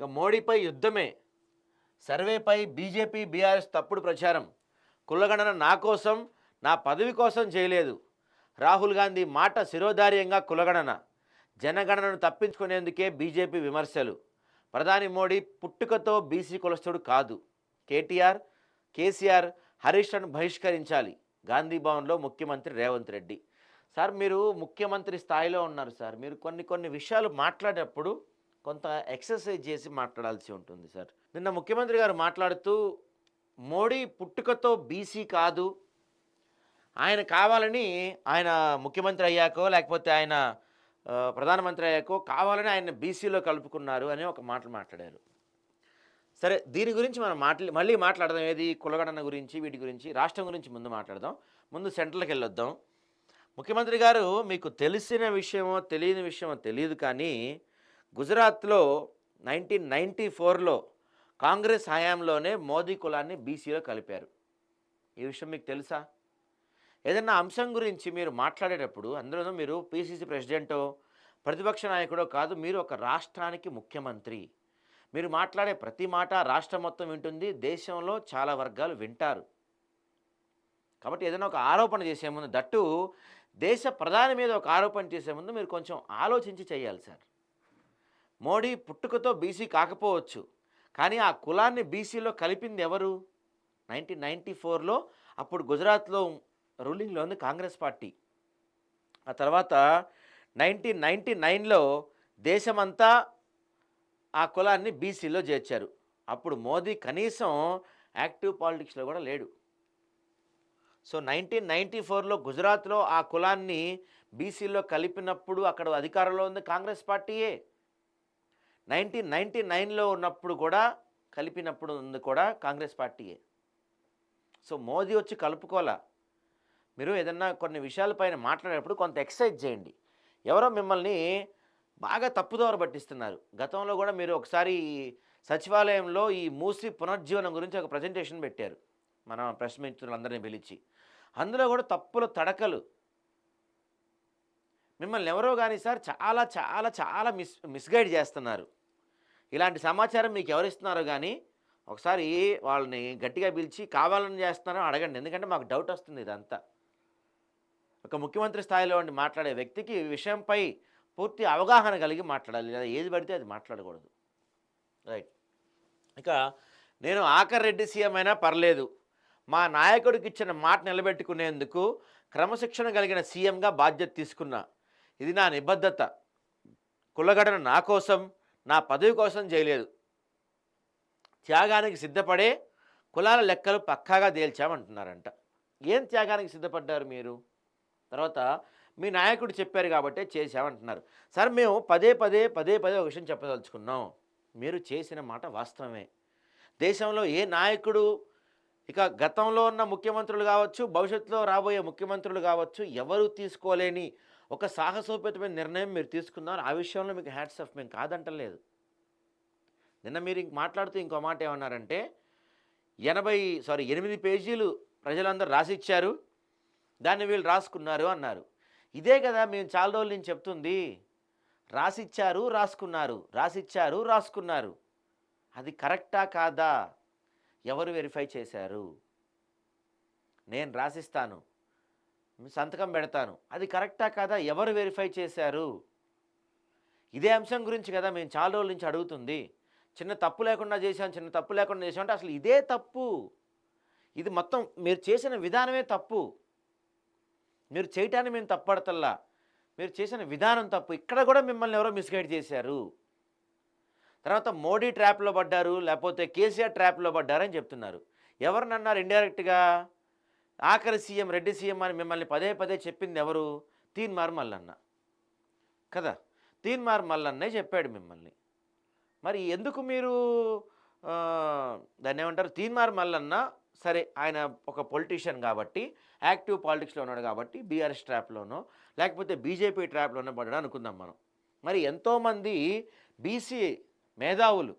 ఇక మోడీపై యుద్ధమే. సర్వేపై BJP BRS తప్పుడు ప్రచారం. కులగణన నా కోసం నా పదవి కోసం చేయలేదు. రాహుల్ గాంధీ మాట శిరోధార్యంగా కులగణన. జనగణనను తప్పించుకునేందుకే బీజేపీ విమర్శలు. ప్రధాని మోడీ పుట్టుకతో బీసీ కులస్తుడు కాదు. కేటీఆర్ కేసీఆర్ హరీష్ను బహిష్కరించాలి. గాంధీ భవన్లో ముఖ్యమంత్రి రేవంత్ రెడ్డి. సార్ మీరు ముఖ్యమంత్రి స్థాయిలో ఉన్నారు సార్. మీరు కొన్ని కొన్ని విషయాలు మాట్లాడేటప్పుడు కొంత ఎక్సర్సైజ్ చేసి మాట్లాడాల్సి ఉంటుంది సార్. నిన్న ముఖ్యమంత్రి గారు మాట్లాడుతూ మోడీ పుట్టుకతో బీసీ కాదు. ఆయన కావాలని ఆయన ముఖ్యమంత్రి అయ్యాకో లేకపోతే ఆయన ప్రధానమంత్రి అయ్యాకో కావాలని ఆయన బీసీలో కలుపుకున్నారు అని ఒక మాట మాట్లాడారు. సరే దీని గురించి మనం మాట్లా మళ్ళీ మాట్లాడదాం. ఏది? కులగణన గురించి వీటి గురించి రాష్ట్రం గురించి ముందు మాట్లాడదాం. ముందు సెంట్రల్కి వెళ్ళొద్దాం. ముఖ్యమంత్రి గారు మీకు తెలిసిన విషయమో తెలియని విషయమో తెలియదు కానీ గుజరాత్లో నైన్టీన్ నైంటీ ఫోర్లో కాంగ్రెస్ హయాంలోనే మోదీ కులాన్ని బీసీలో కలిపారు. ఈ విషయం మీకు తెలుసా? ఏదైనా అంశం గురించి మీరు మాట్లాడేటప్పుడు అందులోనూ మీరు పిసిసి ప్రెసిడెంటో ప్రతిపక్ష నాయకుడో కాదు మీరు ఒక రాష్ట్రానికి ముఖ్యమంత్రి. మీరు మాట్లాడే ప్రతి మాట రాష్ట్రం మొత్తం వింటుంది దేశంలో చాలా వర్గాలు వింటారు. కాబట్టి ఏదైనా ఒక ఆరోపణ చేసే ముందు దట్టు దేశ ప్రధాని మీద ఒక ఆరోపణ చేసే ముందు మీరు కొంచెం ఆలోచించి చేయాలి సార్. మోడీ పుట్టుకతో బీసీ కాకపోవచ్చు. కానీ ఆ కులాన్ని బీసీలో కలిపింది ఎవరు? నైన్టీన్ నైంటీ ఫోర్లో అప్పుడు గుజరాత్లో రూలింగ్లో ఉంది కాంగ్రెస్ పార్టీ. ఆ తర్వాత నైన్టీన్ నైంటీ నైన్లో దేశమంతా ఆ కులాన్ని బీసీలో చేర్చారు. అప్పుడు మోదీ కనీసం యాక్టివ్ పాలిటిక్స్లో కూడా లేడు. సో నైన్టీన్ నైంటీ ఫోర్లో గుజరాత్లో ఆ కులాన్ని బీసీలో కలిపినప్పుడు అక్కడ అధికారంలో ఉంది కాంగ్రెస్ పార్టీయే. నైన్టీన్ నైంటీ నైన్లో ఉన్నప్పుడు కూడా కలిపినప్పుడు ఉంది కూడా కాంగ్రెస్ పార్టీయే. సో మోదీ వచ్చి కలుపుకోలా మీరు ఏదన్నా కొన్ని విషయాలపైన మాట్లాడేటప్పుడు కొంత ఎక్సర్సైజ్ చేయండి. ఎవరో మిమ్మల్ని బాగా తప్పుదోవ పట్టిస్తున్నారు. గతంలో కూడా మీరు ఒకసారి సచివాలయంలో ఈ మూసి పునర్జీవనం గురించి ఒక ప్రజెంటేషన్ పెట్టారు. మన ప్రెస్ మిత్రులందరినీ పిలిచి. అందులో కూడా తప్పుల తడకలు. మిమ్మల్ని ఎవరో కానీ సార్ చాలా చాలా చాలా మిస్ మిస్గైడ్ చేస్తున్నారు. ఇలాంటి సమాచారం మీకు ఎవరిస్తున్నారో కానీ ఒకసారి వాళ్ళని గట్టిగా పిలిచి కావాలని చేస్తున్నారో అడగండి. ఎందుకంటే మాకు డౌట్ వస్తుంది ఇదంతా. ఒక ముఖ్యమంత్రి స్థాయిలో ఉండి మాట్లాడే వ్యక్తికి విషయంపై పూర్తి అవగాహన కలిగి మాట్లాడాలి. లేదా ఏది పడితే అది మాట్లాడకూడదు. రైట్. ఇక నేను ఆఖర్ రెడ్డి సీఎం అయినా పర్లేదు. మా నాయకుడికి ఇచ్చిన మాట నిలబెట్టుకునేందుకు క్రమశిక్షణ కలిగిన సీఎంగా బాధ్యత తీసుకున్నా. ఇది నా నిబద్ధత. కులగడన నా కోసం నా పదవి కోసం చేయలేదు. త్యాగానికి సిద్ధపడే కులాల లెక్కలు పక్కాగా తేల్చామంటున్నారంట. ఏం త్యాగానికి సిద్ధపడ్డారు మీరు? తర్వాత మీ నాయకుడు చెప్పారు కాబట్టే చేశామంటున్నారు. సార్ మేము పదే పదే పదే పదే ఒక విషయం చెప్పదలుచుకున్నాం. మీరు చేసిన మాట వాస్తవమే. దేశంలో ఏ నాయకుడు ఇక గతంలో ఉన్న ముఖ్యమంత్రులు కావచ్చు భవిష్యత్తులో రాబోయే ముఖ్యమంత్రులు కావచ్చు ఎవరు తీసుకోలేని ఒక సాహసోపేతమైన నిర్ణయం మీరు తీసుకున్నారు. ఆ విషయంలో మీకు హ్యాట్స్ ఆఫ్ మేము కాదంటలేదు. నిన్న మీరు ఇంక మాట్లాడుతూ ఇంకో మాట ఏమన్నారంటే ఎనభై సారీ ఎనిమిది పేజీలు ప్రజలందరూ రాసిచ్చారు. దాన్ని వీళ్ళు రాసుకున్నారు అన్నారు. ఇదే కదా మేము చాలా రోజులు నుంచి చెప్తుంది. రాసిచ్చారు రాసుకున్నారు. రాసిచ్చారు రాసుకున్నారు. అది కరెక్టా కాదా? ఎవరు వెరిఫై చేశారు? నేను రాసిస్తాను. సంతకం పెడతాను. అది కరెక్టా కాదా? ఎవరు వెరిఫై చేశారు? ఇదే అంశం గురించి కదా మేము చాలా రోజుల నుంచి అడుగుతుంది. చిన్న తప్పు లేకుండా చేశాం చిన్న తప్పు లేకుండా చేసాం అంటే అసలు ఇదే తప్పు. ఇది మొత్తం మీరు చేసిన విధానమే తప్పు. మీరు చేయటాన్ని మేము తప్పడతల్లా మీరు చేసిన విధానం తప్పు. ఇక్కడ కూడా మిమ్మల్ని ఎవరో మిస్గైడ్ చేశారు. తర్వాత మోడీ ట్రాప్లో పడ్డారు లేకపోతే కేసీఆర్ ట్రాప్లో పడ్డారని చెప్తున్నారు. ఎవరినన్నారు ఇండైరెక్ట్గా? ఆఖరి సీఎం రెడ్డి సీఎం అని మిమ్మల్ని పదే పదే చెప్పింది ఎవరు? తీన్మార్ మల్లన్న. కదా? తీన్మార్ మల్లన్నే చెప్పాడు మిమ్మల్ని. మరి ఎందుకు మీరు దాన్ని ఏమంటారు? తీన్మార్ మల్లన్న సరే ఆయన ఒక పొలిటీషియన్ కాబట్టి యాక్టివ్ పాలిటిక్స్లో ఉన్నాడు కాబట్టి బీఆర్ఎస్ ట్రాప్లోనో లేకపోతే బీజేపీ ట్రాప్లోనో పడ్డాడు అనుకుందాం మనం. మరి ఎంతోమంది బీసీ మేధావులు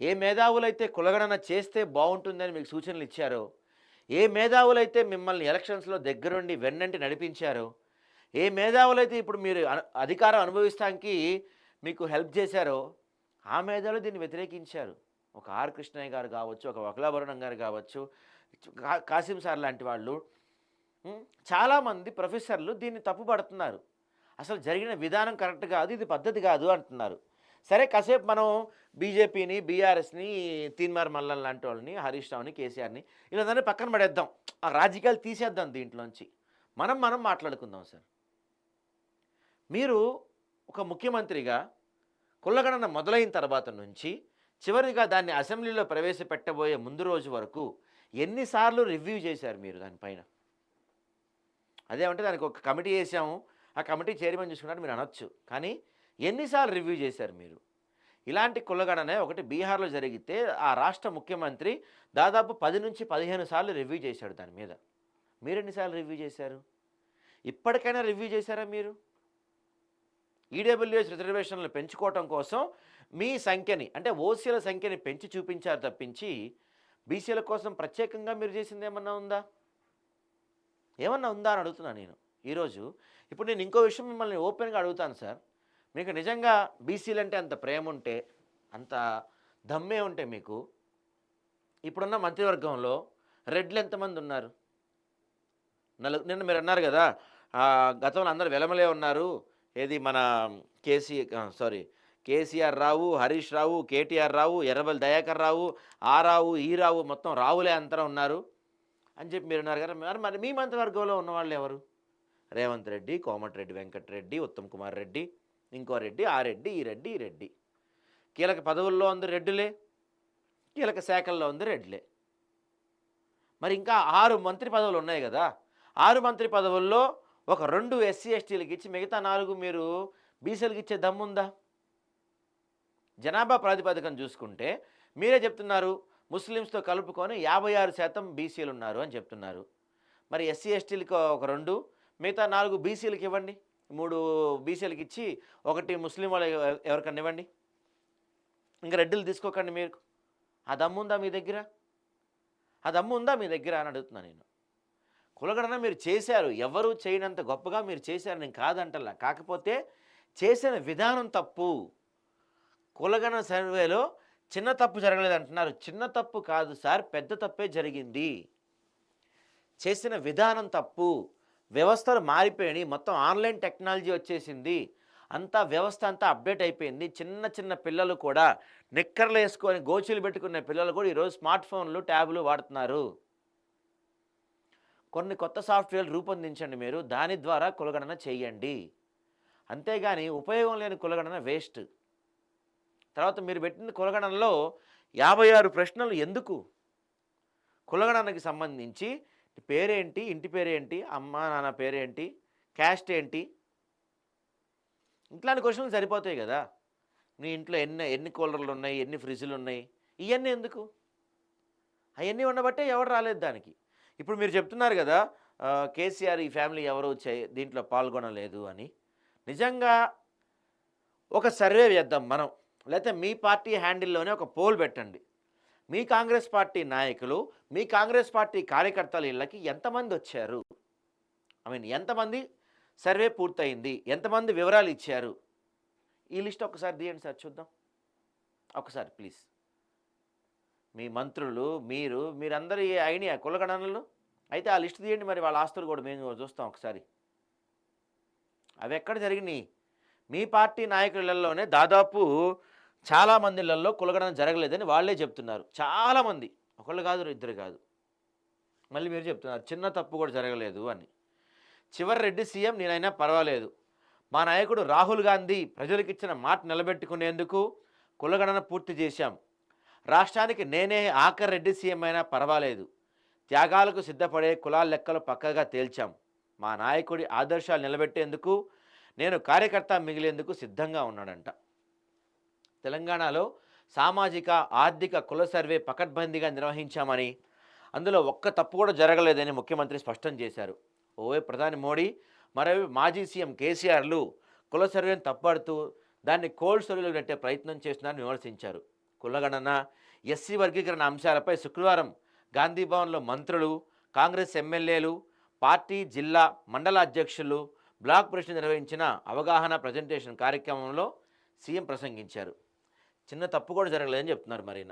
ఏ మేధావులైతే కులగణన చేస్తే బాగుంటుందని మీకు సూచనలు ఇచ్చారో ఏ మేధావులైతే మిమ్మల్ని ఎలక్షన్స్లో దగ్గరుండి వెన్నంటి నడిపించారో ఏ మేధావులైతే ఇప్పుడు మీరు అధికారం అనుభవిస్తానికి మీకు హెల్ప్ చేశారో ఆ మేధావులు దీన్ని వ్యతిరేకించారు. ఒక ఆర్ కృష్ణయ్య గారు కావచ్చు ఒక వకలాభరణం గారు కావచ్చు కాసిం సార్ లాంటి వాళ్ళు. చాలామంది ప్రొఫెసర్లు దీన్ని తప్పుపడుతున్నారు. అసలు జరిగిన విధానం కరెక్ట్ కాదు ఇది పద్ధతి కాదు అంటున్నారు. సరే కాసేపు మనం బీజేపీని బీఆర్ఎస్ని తీన్మార్ మల్లన్ లాంటి వాళ్ళని హరీష్ రావుని కేసీఆర్ని వీళ్ళందరినీ పక్కన పడేద్దాం. ఆ రాజకీయాలు తీసేద్దాం దీంట్లోంచి. మనం మనం మాట్లాడుకుందాం సార్. మీరు ఒక ముఖ్యమంత్రిగా కుల్లగణన మొదలైన తర్వాత నుంచి చివరిగా దాన్ని అసెంబ్లీలో ప్రవేశపెట్టబోయే ముందు రోజు వరకు ఎన్నిసార్లు రివ్యూ చేశారు మీరు దానిపైన అదేమంటే దానికి ఒక కమిటీ వేసాము. ఆ కమిటీ చైర్మన్ చూసుకున్నారు మీరు అనొచ్చు. కానీ ఎన్నిసార్లు రివ్యూ చేశారు మీరు? ఇలాంటి కుల్లగడనే ఒకటి బీహార్లో జరిగితే ఆ రాష్ట్ర ముఖ్యమంత్రి దాదాపు పది నుంచి పదిహేను సార్లు రివ్యూ చేశాడు దాని మీద. మీరు ఎన్నిసార్లు రివ్యూ చేశారు? ఇప్పటికైనా రివ్యూ చేశారా మీరు? ఈడబ్ల్యూఎస్ రిజర్వేషన్లు పెంచుకోవటం కోసం మీ సంఖ్యని అంటే ఓసీల సంఖ్యని పెంచి చూపించారు తప్పించి బీసీల కోసం ప్రత్యేకంగా మీరు చేసింది ఏమన్నా ఉందా? ఏమన్నా ఉందా అని అడుగుతున్నాను నేను. ఈరోజు ఇప్పుడు నేను ఇంకో విషయం మిమ్మల్ని ఓపెన్గా అడుగుతాను సార్. మీకు నిజంగా బీసీలు అంటే అంత ప్రేమ ఉంటే అంత దమ్మే ఉంటే మీకు ఇప్పుడున్న మంత్రివర్గంలో రెడ్లు ఎంతమంది ఉన్నారు? నలుగు నిన్న మీరు అన్నారు కదా గతంలో అందరు వెలమలే ఉన్నారు. ఏది మన కేసీ సారీ కేసీఆర్ రావు హరీష్ రావు కేటీఆర్ రావు ఎర్రబల్ దయాకర్ రావు ఆ రావు ఈ రావు మొత్తం రావులే అంతరం ఉన్నారు. అని చెప్పి మీరు ఉన్నారు కదా మరి మరి మీ మంత్రివర్గంలో ఉన్న వాళ్ళు ఎవరు? రేవంత్ రెడ్డి కోమటిరెడ్డి వెంకటరెడ్డి ఉత్తమ్ కుమార్ రెడ్డి. ఇంకో రెడ్డి ఆ రెడ్డి ఈ రెడ్డి ఈ రెడ్డి. కీలక పదవుల్లో ఉంది రెడ్డులే కీలక శాఖల్లో ఉంది రెడ్లే మరి ఇంకా ఆరు మంత్రి పదవులు ఉన్నాయి కదా ఆరు మంత్రి పదవుల్లో ఒక రెండు ఎస్సీ ఎస్టీలకు ఇచ్చి మిగతా నాలుగు మీరు బీసీలకు ఇచ్చే దమ్ముందా జనాభా ప్రాతిపదికన చూసుకుంటే మీరే చెప్తున్నారు ముస్లిమ్స్తో కలుపుకొని యాభై ఆరు శాతం బీసీలు ఉన్నారు అని చెప్తున్నారు. మరి ఎస్సీ ఎస్టీలకు ఒక రెండు మిగతా నాలుగు బీసీలకు ఇవ్వండి. మూడు బీసీలకు ఇచ్చి ఒకటి ముస్లిం వాళ్ళు ఎవ- ఎవరికన్నా ఇవ్వండి. ఇంకా రెడ్డిలు తీసుకోకండి మీరు. ఆ దమ్ము ఉందా మీ దగ్గర? ఆ దమ్ము ఉందా మీ దగ్గర అని అడుగుతున్నా నేను. కులగణన మీరు చేశారు. ఎవరు చేయనంత గొప్పగా మీరు చేశారు నేను కాదంటలా కాకపోతే చేసిన విధానం తప్పు. కులగణ సర్వేలో చిన్న తప్పు జరగలేదు అంటున్నారు. చిన్న తప్పు కాదు సార్ పెద్ద తప్పే జరిగింది. చేసిన విధానం తప్పు. వ్యవస్థలు మారిపోయినాయి. మొత్తం ఆన్లైన్ టెక్నాలజీ వచ్చేసింది. అంతా వ్యవస్థ అంతా అప్డేట్ అయిపోయింది. చిన్న చిన్న పిల్లలు కూడా నిక్కర్లు వేసుకొని గోచులు పెట్టుకునే పిల్లలు కూడా ఈరోజు స్మార్ట్ ఫోన్లు ట్యాబ్లు వాడుతున్నారు. కొన్ని కొత్త సాఫ్ట్వేర్లు రూపొందించండి మీరు. దాని ద్వారా కులగణన చేయండి. అంతేగాని ఉపయోగం లేని కులగణన వేస్ట్. తర్వాత మీరు పెట్టిన కులగణనలో యాభై ఆరు ప్రశ్నలు ఎందుకు? కులగణనకి సంబంధించి పేరేంటి? ఇంటి పేరేంటి? అమ్మ నాన్న పేరేంటి? క్యాస్ట్ ఏంటి? ఇట్లాంటి క్వశ్చన్లు సరిపోతాయి కదా. నీ ఇంట్లో ఎన్ని ఎన్ని కూలర్లు ఉన్నాయి? ఎన్ని ఫ్రిడ్జ్లు ఉన్నాయి? ఇవన్నీ ఎందుకు? అవన్నీ ఉండబట్టే ఎవరు రాలేదు దానికి. ఇప్పుడు మీరు చెప్తున్నారు కదా కేసీఆర్ ఈ ఫ్యామిలీ ఎవరు చే దీంట్లో పాల్గొనలేదు అని. నిజంగా ఒక సర్వే చేద్దాం మనం. లేకపోతే మీ పార్టీ హ్యాండిల్లోనే ఒక పోల్ పెట్టండి. మీ కాంగ్రెస్ పార్టీ నాయకులు మీ కాంగ్రెస్ పార్టీ కార్యకర్తల ఇళ్ళకి ఎంతమంది వచ్చారు? ఐ మీన్ ఎంతమంది సర్వే పూర్తయింది? ఎంతమంది వివరాలు ఇచ్చారు? ఈ లిస్ట్ ఒకసారి తీయండి సార్ చూద్దాం. ఒకసారి ప్లీజ్. మీ మంత్రులు మీరు మీరందరూ అయినాయా కులగణనలు? అయితే ఆ లిస్ట్ తీయండి మరి వాళ్ళ ఆస్తులు కూడా మేము చూస్తాం ఒకసారి. అవి ఎక్కడ జరిగినాయి? మీ పార్టీ నాయకులలోనే దాదాపు చాలా మందిలలో కులగణన జరగలేదని వాళ్ళే చెప్తున్నారు. చాలామంది ఒకళ్ళు కాదు ఇద్దరు కాదు. మళ్ళీ మీరు చెప్తున్నారు చిన్న తప్పు కూడా జరగలేదు అని. చివరి రెడ్డి సీఎం నేనైనా పర్వాలేదు. మా నాయకుడు రాహుల్ గాంధీ ప్రజలకు ఇచ్చిన మాట నిలబెట్టుకునేందుకు కులగణన పూర్తి చేశాం. రాష్ట్రానికి నేనే ఆఖరి రెడ్డి సీఎం అయినా పర్వాలేదు. త్యాగాలకు సిద్ధపడే కులాల లెక్కలు పక్కగా తేల్చాం. మా నాయకుడి ఆదర్శాలు నిలబెట్టేందుకు నేను కార్యకర్త మిగిలేందుకు సిద్ధంగా ఉన్నాడంట. తెలంగాణలో సామాజిక ఆర్థిక కుల సర్వే పకడ్బందీగా నిర్వహించామని అందులో ఒక్క తప్పు కూడా జరగలేదని ముఖ్యమంత్రి స్పష్టం చేశారు. ఓవే ప్రధాని మోడీ మరోవైపు మాజీ సీఎం కేసీఆర్లు కుల సర్వేను తప్పడుతూ దాన్ని కోల్డ్ స్టోరేజ్లో పెట్టే ప్రయత్నం చేస్తున్నారని విమర్శించారు. కులగణన ఎస్సీ వర్గీకరణ అంశాలపై శుక్రవారం గాంధీభవన్లో మంత్రులు కాంగ్రెస్ ఎమ్మెల్యేలు పార్టీ జిల్లా మండల అధ్యక్షులు బ్లాక్ ప్రెసిడెంట్ నిర్వహించిన అవగాహన ప్రజెంటేషన్ కార్యక్రమంలో సీఎం ప్రసంగించారు. చిన్న తప్పు కూడా జరగలేదని చెప్తున్నారు మరి